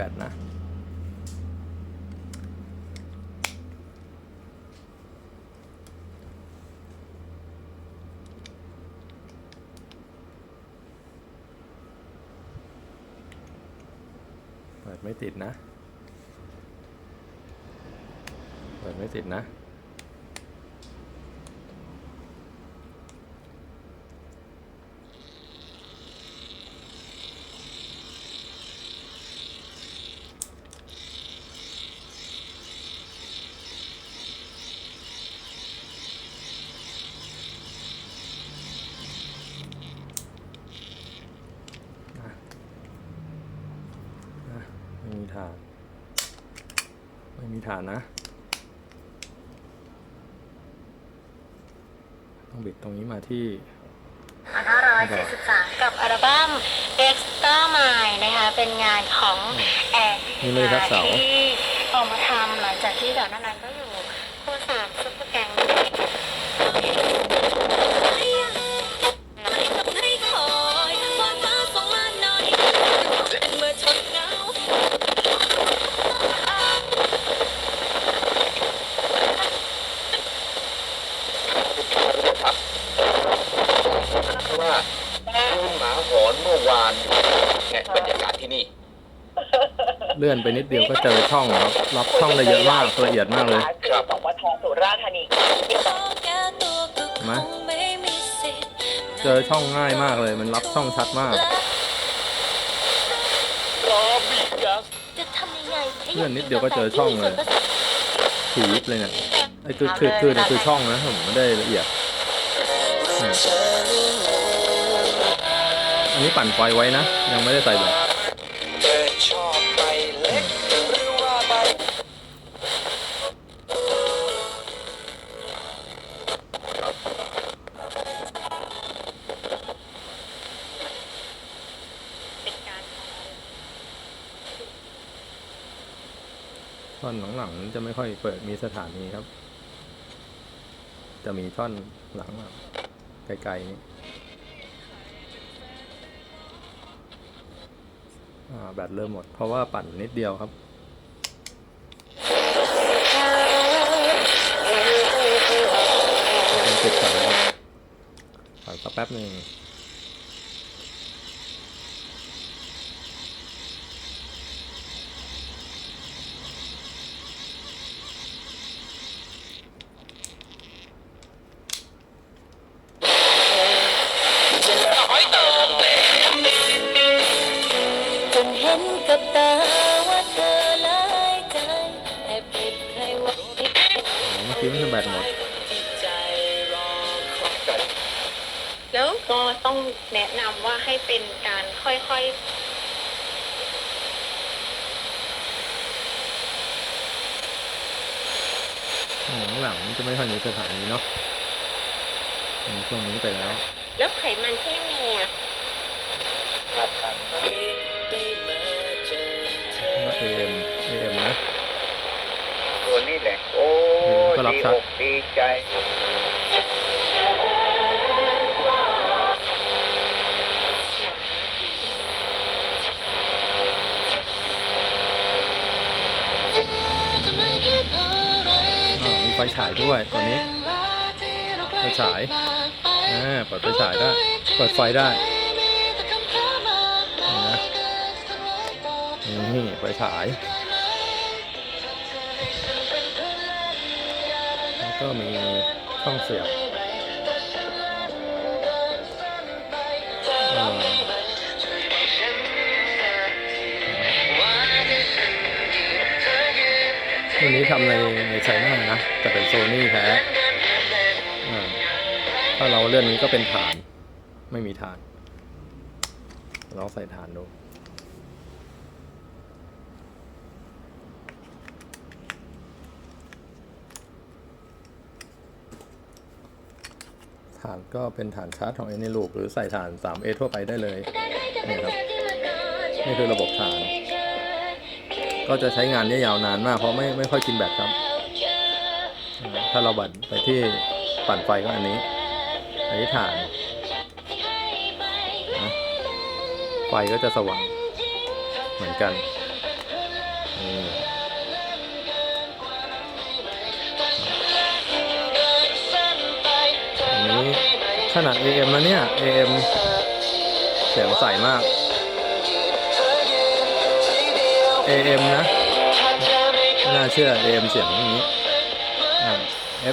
บตนะเปิดไม่ติดนะ เปิดไม่ติดนะ อะอะไม่มีฐาน ไม่มีฐานนะ ต้องบิดตรงนี้มาที่2543 กับอัลบั้ม Extra Mile นะคะ เป็นงานของแอร์นี่เลยครับเสาที่ออกมาทำหลังจากที่ก่อนหน้านั้นก็อยู่ เลื่อนไปนิดเดียวก็เจอช่องครับรับช่องได้เยอะมากละเอียดมากเลยครับสปทสุราษฎร์ธานีขอแก้ตัวก็คงไม่มีสิทธิ์เจอช่องง่ายมากเลยมันรับช่องชัดมากจะทำยังไงให้เลื่อนนิดเดียวก็เจอช่องเลยถีบเลยเนี่ยไอ้คือคือคือคือช่องนะผมไม่ได้ละเอียดอืมอันนี้ปั่นไฟไว้นะ ยังไม่ได้ใส่แบบ ท่อนหลังๆจะไม่ค่อยเปิดมีสถานีครับ จะมีท่อนหลังแบบไกลๆนี่แบตเริ่มหมด เพราะว่าปั่นนิดเดียวครับเป็นปิดก่อนนะครับปั่นสักแป๊บหนึ่ง ห็นกับตาว่าเธอหลายใจแอบเก็บใครไว้อ๋อเมื่อกี้มันคือแบตหมด แล้วก็ต้องแนะนำว่าให้เป็นการค่อยๆข้างหลังจะไม่ค่อยมีสถานีเนาะช่วงนี้ไปแล้ว แล้วไขมันที่มีอะ AM AM นะ ตัวนี้แหละ โอ้ก็รับดีชัอดกดีใจอ่ามีไฟฉายด้วยตัวนี้ ไฟฉายอ่าเปิดไฟฉายได้ เปิดไฟได้ ไหมนี่ไฟฉาย แล้วก็มีช่องเสียบอ่ารุ่นนี้ทำในในไชน่านะแต่เป็นโซนี่แท้ถ้าเราเลื่อนนี้ก็เป็นฐาน ไม่มีฐานลองใส่ฐานดู ฐานก็เป็นฐานชาร์จของ a n y l o o p หรือใส่ฐาน 3A ทั่วไปได้เลยนี่ครับนี่คือระบบฐาน ก็จะใช้งานได้ยาวนานมาก เพราะไม่ไม่ค่อยกินแบตครับ ถ้าเราบัตรไปที่ปั่นไฟก็อันนี้ อันนี้ฐาน ไฟก็จะสว่างเหมือนกัน นี้ขนาด AM นะเนี่ย AM เสียงใสมาก AM นะ น่าเชื่อ AM เสียงอย่างนี้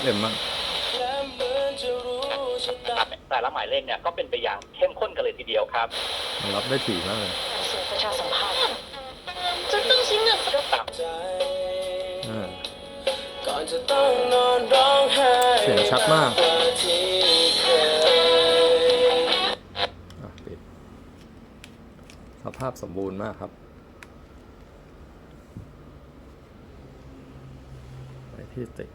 FM บ้างแต่ละหมายเลขเนี่ยก็เป็นไปอย่างเข้มข้นกันเลยทีเดียวครับ รับได้ถี่มากเลยประชาสัมพันธ์จะต้องช้เงินึ่ต่ำเสียงชัดมาก ภาพสมบูรณ์มากครับ ไปที่ติ